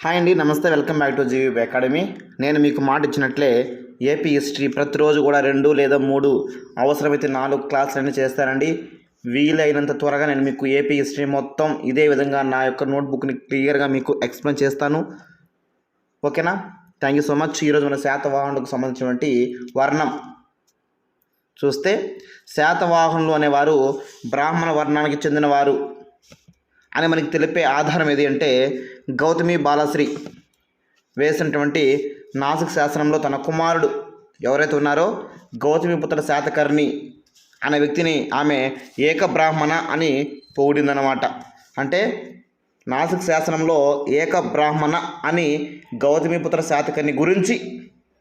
Hi అండి నమస్తే welcome back to GV academy. నేను మీకు మాట ఇచ్చినట్లే ఏపీ హిస్టరీ ప్రతిరోజు కూడా రెండు లేదా మూడు అవసరమైతే నాలుగు క్లాసులన్నీ చేస్తానండి. వీలైనంత త్వరగా నేను మీకు ఏపీ హిస్టరీ మొత్తం ఇదే విధంగా నా యొక్క నోట్బుక్ని క్లియర్గా మీకు ఎక్స్ప్లెయిన్ చేస్తాను. ఓకేనా? Thank you so much. ఈరోజు మన శాతవాహనులకు సంబంధించినటువంటి వర్ణం. చూస్తే శాతవాహనులు అనేవారు బ్రాహ్మణ వర్ణానికి చెందినవారు. అని మనకి తెలిపే ఆధారం ఏది అంటే గౌతమి బాలశ్రీ వేసినటువంటి నాసిక్ శాసనంలో తన కుమారుడు ఎవరైతే ఉన్నారో గౌతమి పుత్ర శాతకర్ణి అనే వ్యక్తిని ఆమె ఏక బ్రాహ్మణ అని పొగిడిందనమాట అంటే నాసిక్ శాసనంలో ఏక బ్రాహ్మణ అని గౌతమిపుత్ర శాతకర్ణి గురించి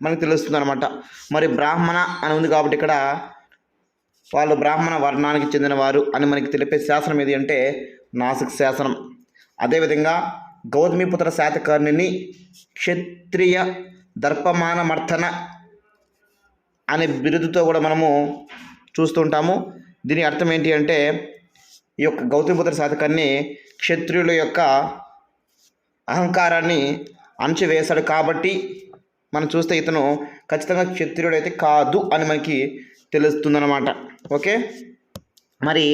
మనకు తెలుస్తుంది అనమాట మరి బ్రాహ్మణ అని ఉంది కాబట్టి ఇక్కడ వాళ్ళు బ్రాహ్మణ వర్ణానికి చెందినవారు అని మనకి తెలిపే శాసనం ఏది అంటే నాసిక్ శాసనం. అదేవిధంగా గౌతమిపుత్ర శాతకర్ణిని క్షత్రియ దర్పమానమర్థన అనే బిరుదుతో కూడా మనము చూస్తుంటాము దీని అర్థం ఏంటి అంటే ఈ యొక్క గౌతమిపుత్ర శాతకర్ణి క్షత్రియుల యొక్క అహంకారాన్ని అణచివేశాడు కాబట్టి మనం చూస్తే ఇతను ఖచ్చితంగా క్షత్రియుడు అయితే కాదు అని మనకి తెలుస్తుందన్నమాట. ఓకే? మరి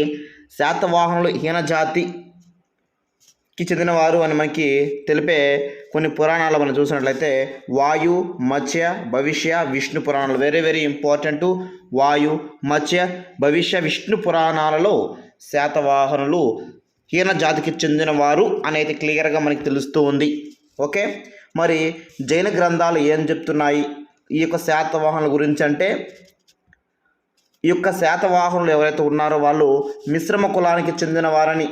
శాతవాహనులు హీనజాతికి చెందినవారు అని మనకి తెలిపే కొన్ని పురాణాలు మనం చూసినట్లయితే వాయు మత్స్య భవిష్య విష్ణు పురాణాలు. వెరీ వెరీ ఇంపార్టెంట్ వాయు మత్స్య భవిష్య విష్ణు పురాణాలలో శాతవాహనులు హీన జాతికి చెందినవారు అనేది క్లియర్గా మనకి తెలుస్తూ ఉంది. ఓకే మరి జైన గ్రంథాలు ఏం చెప్తున్నాయి? ఈ యొక్క శాతవాహనుల గురించి అంటే ఈ యొక్క శాతవాహనులు ఎవరైతే ఉన్నారో వాళ్ళు మిశ్రమ కులానికి చెందిన వారని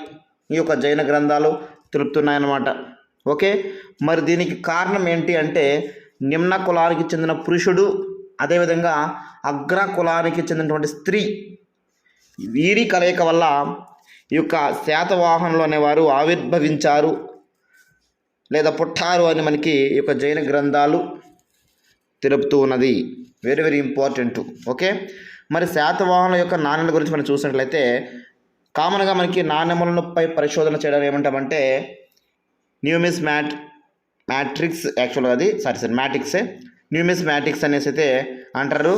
ఈ యొక్క జైన గ్రంథాలు తెలుపుతున్నాయన్నమాట. ఓకే? మరి దీనికి కారణం ఏంటి అంటే నిమ్న కులానికి చెందిన పురుషుడు అదేవిధంగా అగ్ర కులానికి చెందినటువంటి స్త్రీ. వీరి కలయిక వల్ల ఈ యొక్క శాతవాహనులు అనేవారు ఆవిర్భవించారు లేదా పుట్టారు అని మనకి ఈ యొక్క జైన గ్రంథాలు తెలుపుతూ ఉన్నది. Very very important okay? మరి శాతవాహనుల యొక్క నాణ్యత గురించి మనం చూసినట్లయితే కామన్గా మనకి నాణ్యములపై పరిశోధన చేయడం ఏమంటామంటే న్యూమిస్ మ్యాట్ మ్యాట్రిక్స్ యాక్చువల్గా అది సారీ సార్ మ్యాట్రిక్సే. న్యూమిస్ మ్యాట్రిక్స్ అనేసి అయితే అంటారు.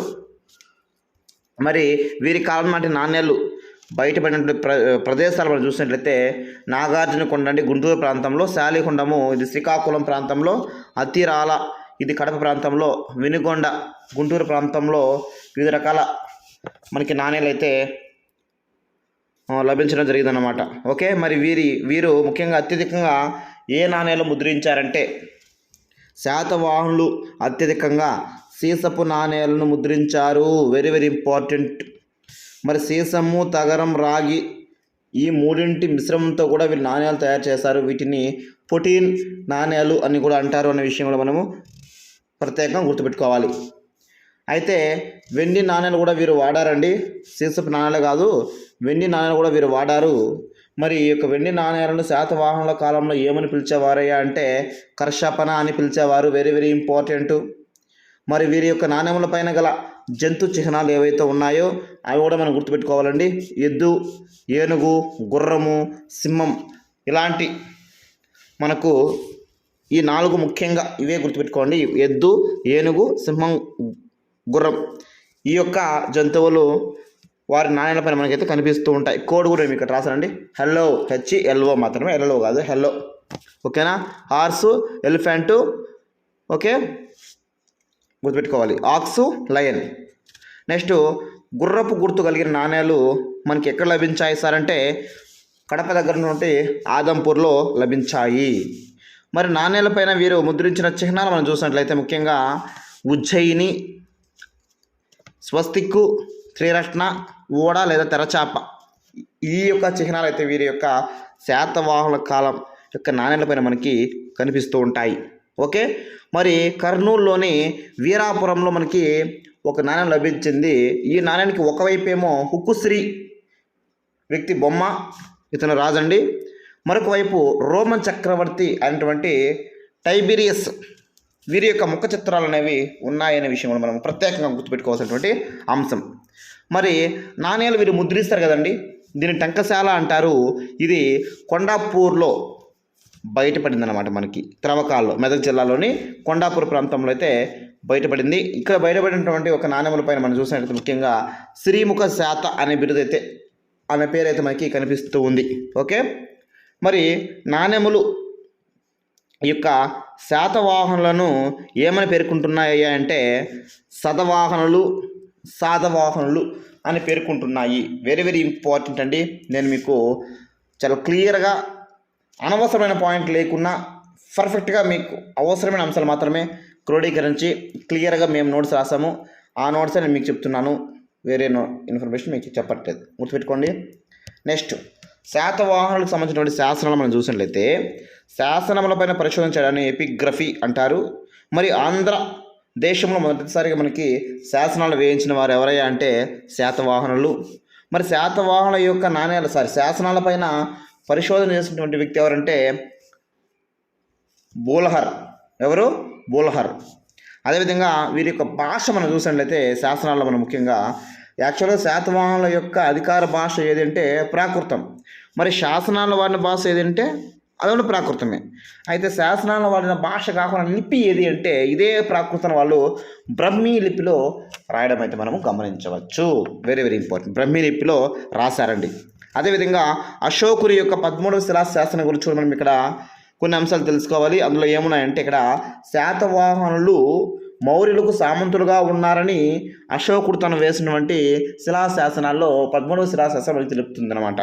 మరి వీరి కాలం నాటి నాణ్యాలు బయటపడినటువంటి ప్ర ప్రదేశాలు మనం చూసినట్లయితే నాగార్జునకొండ అంటే గుంటూరు ప్రాంతంలో శాలికొండము ఇది శ్రీకాకుళం ప్రాంతంలో అత్తిరాల ఇది కడప ప్రాంతంలో వినుగొండ గుంటూరు ప్రాంతంలో వివిధ రకాల మనకి నాణ్యాలు అయితే లభించడం జరిగిందన్నమాట. ఓకే? మరి వీరి వీరు ముఖ్యంగా అత్యధికంగా ఏ నాణ్యాలు ముద్రించారంటే శాతవాహనులు అత్యధికంగా సీసపు నాణేలను ముద్రించారు. వెరీ వెరీ ఇంపార్టెంట్ మరి సీసము తగరం రాగి ఈ మూడింటి మిశ్రమంతో కూడా వీళ్ళు నాణ్యాలు తయారు చేస్తారు వీటిని పొటీన్ నాణ్యాలు అని కూడా అంటారు అనే విషయం కూడా మనము ప్రత్యేకంగా గుర్తుపెట్టుకోవాలి. అయితే వెండి నాణ్యాలు కూడా వీరు వాడారండి. సీసపు నాణ్యాలు కాదు వెండి నాణ్యాలు కూడా వీరు వాడారు. మరి ఈ యొక్క వెండి నాణ్యాలను శాతవాహనుల కాలంలో ఏమని పిలిచేవారయ్యా అంటే కర్షపన అని పిలిచేవారు. వెరీ వెరీ ఇంపార్టెంట్ మరి వీరి యొక్క నాణ్యముల పైన గల జంతు చిహ్నాలు ఏవైతే ఉన్నాయో అవి కూడా మనం గుర్తుపెట్టుకోవాలండి. ఎద్దు ఏనుగు గుర్రము సింహం ఇలాంటి మనకు ఈ నాలుగు ముఖ్యంగా ఇవే గుర్తుపెట్టుకోండి. ఎద్దు ఏనుగు సింహం గుర్రం. ఈ యొక్క జంతువులు వారి నాణ్యాలపైన మనకైతే కనిపిస్తూ ఉంటాయి. కోడ్ కూడా మీకు ఇక్కడ రాసానండి హెల్లో హెచ్ ఎల్ఓ మాత్రమే. ఎల్ఓ కాదు హెల్లో ఓకేనా? Horse elephant okay? గుర్తుపెట్టుకోవాలి. ఆక్సు లయన్ నెక్స్ట్ గుర్రపు గుర్తు కలిగిన నాణ్యాలు మనకి ఎక్కడ లభించాయి సార్ అంటే కడప దగ్గర నుండి ఆదంపూర్లో లభించాయి. మరి నాణ్యాలపైన వీరు ముద్రించిన చిహ్నాలు మనం చూసినట్లయితే ముఖ్యంగా ఉజ్జయిని స్వస్తిక్కు త్రిరత్న ఓడ లేదా తెరచాప. ఈ యొక్క చిహ్నాలు అయితే వీరి యొక్క శాతవాహన కాలం యొక్క నాణ్యాలపైన మనకి కనిపిస్తూ ఉంటాయి. ఓకే? మరి కర్నూలులోని వీరాపురంలో మనకి ఒక నాణ్యం లభించింది. ఈ నాణ్యానికి ఒకవైపేమో హుక్కుశ్రీ వ్యక్తి బొమ్మ ఇతను రాజండి. మరొక వైపు రోమన్ చక్రవర్తి అయినటువంటి టైబీరియస్ వీరి యొక్క ముఖ చిత్రాలు అనేవి ఉన్నాయనే విషయం మనం ప్రత్యేకంగా గుర్తుపెట్టుకోవాల్సినటువంటి అంశం. మరి నాణ్యాలు వీరు ముద్రిస్తారు కదండి? దీన్ని టంకశాల అంటారు. ఇది కొండాపూర్లో బయటపడింది అనమాట మనకి. త్రవ్వకాల్లో మెదక్ జిల్లాలోని కొండాపూర్ ప్రాంతంలో అయితే బయటపడింది. ఇక్కడ బయటపడినటువంటి ఒక నాణ్యముల పైన మనం చూసినట్లయితే ముఖ్యంగా శ్రీముఖ శాత అనే బిరుదు అయితే అనే పేరు అయితే మనకి కనిపిస్తూ ఉంది. ఓకే? మరి నాణ్యములు ఈ యొక్క శాతవాహనులను ఏమని పేర్కొంటున్నాయి అంటే శతవాహనులు సాతవాహనులు అని పేర్కొంటున్నాయి. వెరీ వెరీ ఇంపార్టెంట్ అండి. నేను మీకు చాలా క్లియర్గా అనవసరమైన పాయింట్ లేకున్నా పర్ఫెక్ట్గా మీకు అవసరమైన అంశాలు మాత్రమే క్రోడీకరించి క్లియర్గా మేము నోట్స్ రాసాము. ఆ నోట్స్ నేను మీకు చెప్తున్నాను. వేరే నో ఇన్ఫర్మేషన్ మీకు చెప్పట్లేదు. గుర్తుపెట్టుకోండి. నెక్స్ట్ శాతవాహనులకు సంబంధించినటువంటి శాసనాలు మనం చూసినట్లయితే శాసనములపైన పరిశోధన చేయడాన్ని ఎపిగ్రఫీ అంటారు. మరి ఆంధ్ర దేశంలో మొదటిసారిగా మనకి శాసనాలు వేయించిన వారు ఎవరయ్యా అంటే శాతవాహనులు. మరి శాతవాహనుల యొక్క నాణ్యాలు సారీ శాసనాలపైన పరిశోధన చేసినటువంటి వ్యక్తి ఎవరంటే బోలహర్. ఎవరు? బోలహర్. అదేవిధంగా వీరి యొక్క భాష మనం చూసినట్లయితే శాసనాల్లో మనం ముఖ్యంగా యాక్చువల్గా శాతవాహనుల యొక్క అధికార భాష ఏదంటే ప్రాకృతం. మరి శాసనాల వాడిన భాష ఏదంటే అదొకటి ప్రాకృతమే. అయితే శాసనాల వాడిన భాష కాకుండా లిపి ఏది అంటే ఇదే ప్రాకృతం వాళ్ళు బ్రహ్మీ లిపిలో రాయడం అయితే మనము గమనించవచ్చు. వెరీ వెరీ ఇంపార్టెంట్ బ్రహ్మీ లిపిలో రాశారండి. అదేవిధంగా అశోకుని యొక్క పదమూడవ శిలా శాసనం గురించి మనం ఇక్కడ కొన్ని అంశాలు తెలుసుకోవాలి. అందులో ఏమున్నాయంటే ఇక్కడ శాతవాహనులు మౌర్యులకు సామంతులుగా ఉన్నారని అశోకుడు తను వేసినటువంటి శిలాశాసనాల్లో పద్మూడవ శిలాశాసనం మనకి తెలుపుతుంది అనమాట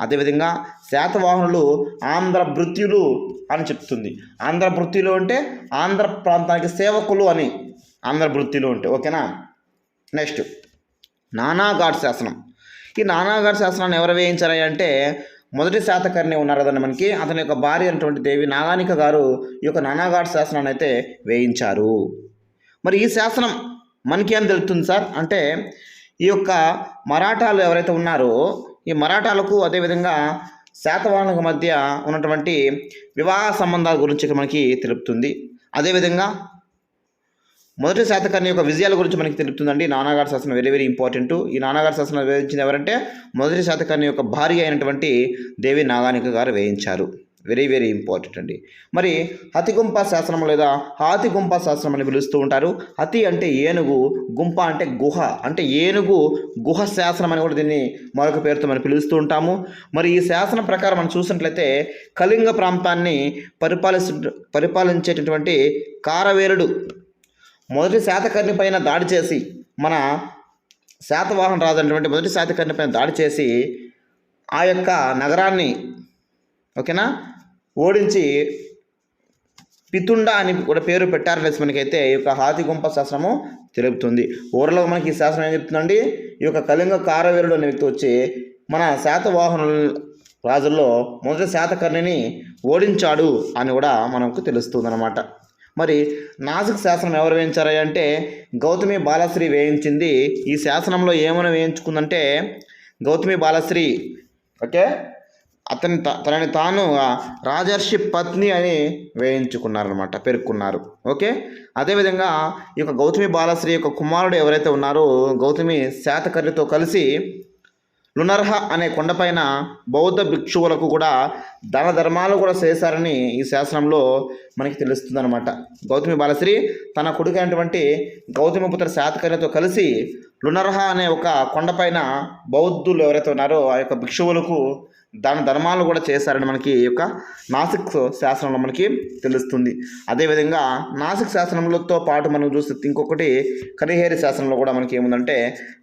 అదేవిధంగా శాతవాహనులు ఆంధ్ర భృత్యులు అని చెప్తుంది. ఆంధ్ర భృత్యులు అంటే ఆంధ్ర ప్రాంతానికి సేవకులు అని ఆంధ్ర భృత్యులు అంటే ఓకేనా? నెక్స్ట్ నానాఘాట్ శాసనం. ఈ నానాఘాట్ శాసనాన్ని ఎవరు వేయించారు అంటే మొదటి శాతకర్ణి ఉన్నారు కదండి మనకి అతని యొక్క భార్య అయినటువంటి దేవి నాగానిక గారు ఈ యొక్క నానాఘాట్ శాసనాన్ని అయితే వేయించారు. మరి ఈ శాసనం మనకి ఏం తెలుస్తుంది సార్? అంటే ఈ యొక్క మరాఠాలు ఎవరైతే ఉన్నారో ఈ మరాఠాలకు అదేవిధంగా శాతవాహనులకు మధ్య ఉన్నటువంటి వివాహ సంబంధాల గురించి మనకి తెలుపుతుంది. అదేవిధంగా మొదటి శాతకర్ణి యొక్క విజయాల గురించి మనకి తెలుపుతుందండి. నానాగారి శాసనం వెరీ వెరీ ఇంపార్టెంట్ ఈ నానాగారి శాసనం వేయించింది ఎవరంటే మొదటి శాతకర్ణి యొక్క భార్య అయినటువంటి దేవి నాగానిక గారు వేయించారు. వెరీ వెరీ ఇంపార్టెంట్ అండి. మరి హతిగుంప శాసనం లేదా హాతిగుంప శాసనం అని పిలుస్తూ ఉంటారు. హతి అంటే ఏనుగు గుంప అంటే గుహ. అంటే ఏనుగు గుహ శాసనం అని కూడా దీన్ని మరొక పేరుతో మనం పిలుస్తూ ఉంటాము. మరి ఈ శాసనం ప్రకారం మనం చూసినట్లయితే కళింగ ప్రాంతాన్ని పరిపాలిస్తు పరిపాలించేటటువంటి కారవేరుడు మొదటి శాతకర్ణి పైన దాడి చేసి మన శాతవాహన రాజు అనేటువంటి మొదటి శాతకర్ణి పైన దాడి చేసి ఆ యొక్క నగరాన్ని ఓకేనా? ఓడించి పితుండ అని కూడా పేరు పెట్టారనేసి మనకైతే. ఈ యొక్క హాతిగుంప శాస్త్రము తెలుపుతుంది. ఓవరాల్గా మనకి ఈ శాసనం ఏం చెప్తుందండి? ఈ యొక్క కళింగ కారవీరుడు అనే వ్యక్తి వచ్చి మన శాతవాహనుల రాజుల్లో మొదటి శాతకర్ణిని ఓడించాడు అని కూడా మనకు తెలుస్తుంది అనమాట మరి నాసిక్ శాసనం ఎవరు వేయించారు అంటే గౌతమి బాలశ్రీ వేయించింది. ఈ శాసనంలో ఏమైనా వేయించుకుందంటే గౌతమి బాలశ్రీ. ఓకే? అతని త- తనని తాను రాజర్షి పత్ని అని వేయించుకున్నారనమాట పేర్కొన్నారు. ఓకే? అదేవిధంగా ఈ యొక్క గౌతమి బాలశ్రీ యొక్క కుమారుడు ఎవరైతే ఉన్నారో గౌతమి శాతకర్ణితో కలిసి లునర్హ అనే కొండపైన బౌద్ధ భిక్షువులకు కూడా దాన ధర్మాలు కూడా చేశారని ఈ శాసనంలో మనకి తెలుస్తుంది అనమాట గౌతమి బాలశ్రీ తన కొడుకు అయినటువంటి గౌతమిపుత్ర శాతకర్ణితో కలిసి లునర్హ అనే ఒక కొండపైన బౌద్ధులు ఎవరైతే ఉన్నారో ఆ యొక్క భిక్షువులకు దాన ధర్మాలు కూడా చేశారని మనకి ఈ యొక్క నాసిక్ శాసనంలో మనకి తెలుస్తుంది. అదేవిధంగా నాసిక్ శాసనంలోతో పాటు మనం చూస్తే ఇంకొకటి కరిహేరి శాసనంలో కూడా మనకి ఏముందంటే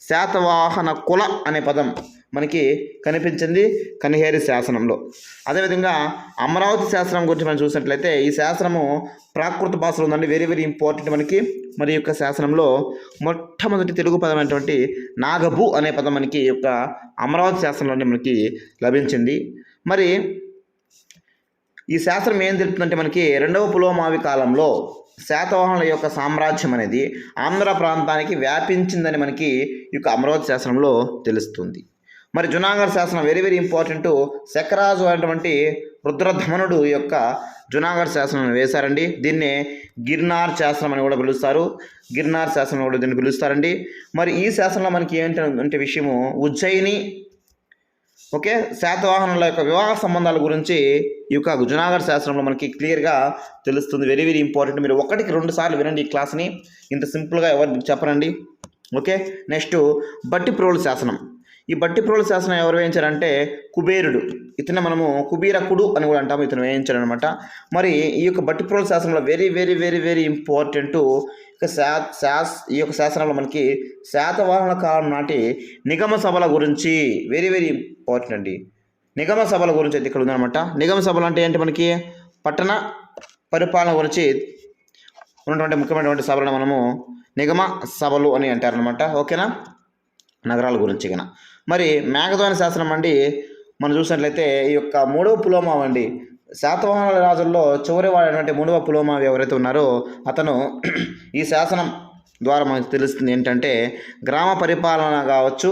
శాతవాహన కుల అనే పదం. మనకి కనిపించింది కనిహేరి శాసనంలో. అదేవిధంగా అమరావతి శాస్త్రం గురించి మనం చూసినట్లయితే ఈ శాస్త్రము ప్రాకృత భాషలో ఉందండి. వెరీ వెరీ ఇంపార్టెంట్ మనకి. మరి యొక్క శాసనంలో మొట్టమొదటి తెలుగు పదమైనటువంటి నాగభు అనే పదం మనకి యొక్క అమరావతి శాసనంలోనే మనకి లభించింది. మరి ఈ శాస్త్రం ఏం తెలుపుతుందంటే మనకి రెండవ పులోమావి కాలంలో శాతవాహనుల యొక్క సామ్రాజ్యం అనేది ఆంధ్ర ప్రాంతానికి వ్యాపించిందని మనకి ఈ యొక్క అమరావతి శాసనంలో తెలుస్తుంది. మరి జునాగర్ శాసనం వెరీ వెరీ ఇంపార్టెంట్ శకరాజు అనేటువంటి రుద్రధమనుడు యొక్క జునాగర్ శాసనం వేశారండి. దీన్నే గిర్నార్ శాసనం అని కూడా పిలుస్తారు. గిర్నార్ శాసనం కూడా దీన్ని పిలుస్తారండి. మరి ఈ శాసనంలో మనకి ఏంటంటే విషయము ఉజ్జయిని ఓకే శాతవాహనుల యొక్క వివాహ సంబంధాల గురించి ఈ యొక్క జునాగర్ శాస్త్రంలో మనకి క్లియర్గా తెలుస్తుంది. వెరీ వెరీ ఇంపార్టెంట్ మీరు ఒకటికి రెండు సార్లు వినండి ఈ క్లాస్ని. ఇంత సింపుల్గా ఎవరు చెప్పరండి. ఓకే నెక్స్ట్ బట్టి ప్రోలు శాసనం. ఈ బట్టిప్రోల శాసనం ఎవరు వేయించారంటే కుబేరుడు. ఇతను మనము కుబీరకుడు అని కూడా అంటాము ఇతను వేయించాడనమాట. మరి ఈ యొక్క బట్టిప్రోల శాసనంలో very very very very important ఇక శా శాస్ ఈ యొక్క శాసనంలో మనకి శాతవాహన కాలం నాటి నిగమ సభల గురించి వెరీ వెరీ ఇంపార్టెంట్ అండి. నిగమ సభల గురించి అయితే ఇక్కడ ఉందన్నమాట. నిగమ సభలు అంటే ఏంటి మనకి? పట్టణ పరిపాలన గురించి ఉన్నటువంటి ముఖ్యమైనటువంటి సభలను మనము నిగమ సభలు అని అంటారనమాట ఓకేనా? నగరాల గురించి కన్నా మరి మేఘధ్వని శాసనం అండి మనం చూసినట్లయితే ఈ యొక్క మూడవ పులోమా అండి. శాతవాహన రాజుల్లో చివరి వాడైనటువంటి మూడవ పులోమా ఎవరైతే ఉన్నారో అతను ఈ శాసనం ద్వారా మనకు తెలుస్తుంది ఏంటంటే గ్రామ పరిపాలన కావచ్చు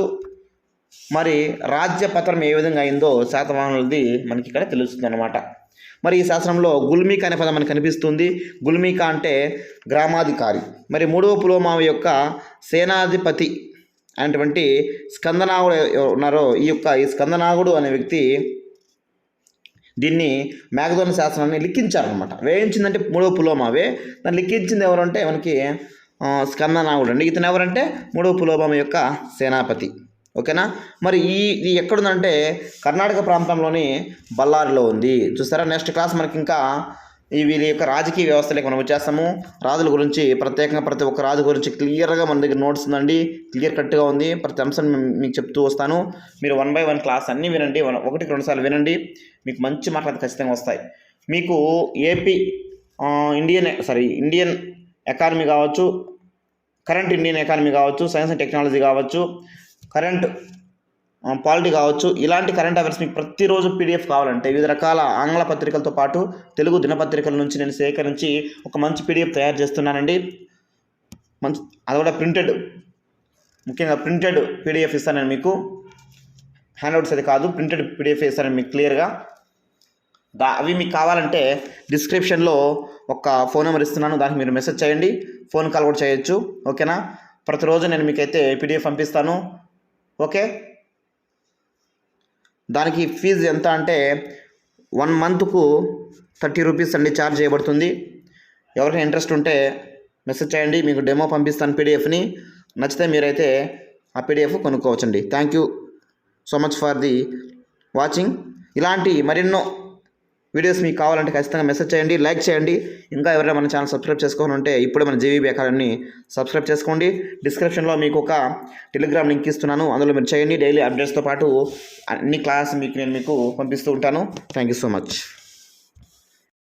మరి రాజ్య పత్రం ఏ విధంగా అయిందో శాతవాహనులది మనకి ఇక్కడ తెలుస్తుంది అనమాట మరి ఈ శాసనంలో గుల్మిక అనే పదం మనకు కనిపిస్తుంది. గుల్మిక అంటే గ్రామాధికారి. మరి మూడవ పులోమావి యొక్క సేనాధిపతి అనేటువంటి స్కందనాగుడు ఉన్నారో ఈ యొక్క ఈ స్కందనాగుడు అనే వ్యక్తి దీన్ని మేఘదోని శాసనాన్ని లిఖించారనమాట వేయించిందంటే మూడవ పులోమావే. దాన్ని లిఖించింది ఎవరంటే మనకి స్కందనాగుడు అండి. ఇతను ఎవరంటే? మూడవ పులోమామ యొక్క సేనాపతి. ఓకేనా? మరి ఈ ఇది ఎక్కడుందంటే కర్ణాటక ప్రాంతంలోని బళ్ళారిలో ఉంది. చూస్తారా? నెక్స్ట్ క్లాస్ మనకి ఇంకా వీళ్ళ వీరి యొక్క రాజకీయ వ్యవస్థలోకి మనం వచ్చేస్తాము. రాజుల గురించి ప్రత్యేకంగా ప్రతి ఒక్క రాజు గురించి క్లియర్గా మన దగ్గర నోట్స్ ఉందండి. క్లియర్ కట్గా ఉంది. ప్రతి అంశం మేము మీకు చెప్తూ వస్తాను. మీరు వన్ బై వన్ క్లాస్ అన్నీ వినండి. వన్- ఒకటికి రెండు సార్లు వినండి. మీకు మంచి మార్కులు ఖచ్చితంగా వస్తాయి. మీకు AP Indian sorry Indian economy కావచ్చు కరెంట్ ఇండియన్ ఎకానమీ కావచ్చు సైన్స్ అండ్ టెక్నాలజీ కావచ్చు కరెంట్ పాలిటీ కావచ్చు. ఇలాంటి కరెంట్ అఫైర్స్ మీకు ప్రతిరోజు పీడిఎఫ్ కావాలంటే వివిధ రకాల ఆంగ్ల పత్రికలతో పాటు తెలుగు దినపత్రికల నుంచి నేను సేకరించి ఒక మంచి పీడిఎఫ్ తయారు చేస్తున్నానండి. మంచి అది కూడా ప్రింటెడ్ ముఖ్యంగా ప్రింటెడ్ పీడిఎఫ్ ఇస్తానని మీకు. హ్యాండ్అవుట్స్ అది కాదు ప్రింటెడ్ పీడిఎఫ్ ఇస్తాను మీకు క్లియర్గా దా అవి మీకు కావాలంటే డిస్క్రిప్షన్లో ఒక ఫోన్ నెంబర్ ఇస్తున్నాను దానికి మీరు మెసేజ్ చేయండి. ఫోన్ కాల్ కూడా చేయొచ్చు ఓకేనా? ప్రతిరోజు నేను మీకైతే పీడిఎఫ్ పంపిస్తాను ఓకే? దానికి ఫీజు ఎంత అంటే వన్ మంత్కు థర్టీ రూపీస్ అండి ఛార్జ్ చేయబడుతుంది. ఎవరికైనా ఇంట్రెస్ట్ ఉంటే మెసేజ్ చేయండి మీకు డెమో పంపిస్తాను పీడిఎఫ్ని. నచ్చితే మీరైతే ఆ PDF కొనుక్కోవచ్చండి. Thank you so much for the watching. ఇలాంటి మరెన్నో వీడియోస్ మీకు కావాలంటే ఖచ్చితంగా మెసేజ్ చేయండి లైక్ చేయండి. ఇంకా ఎవరైనా మన ఛానల్ సబ్స్క్రైబ్ చేసుకోని ఉంటే ఇప్పుడే మన జీవీబీ అకాడమీని సబ్స్క్రైబ్ చేసుకోండి. డిస్క్రిప్షన్లో మీకు ఒక టెలిగ్రామ్ లింక్ ఇస్తున్నాను. అందులో మీరు చేయండి. డైలీ అప్డేట్స్తో పాటు అన్ని క్లాస్ మీకు నేను మీకు పంపిస్తూ ఉంటాను. Thank you so much.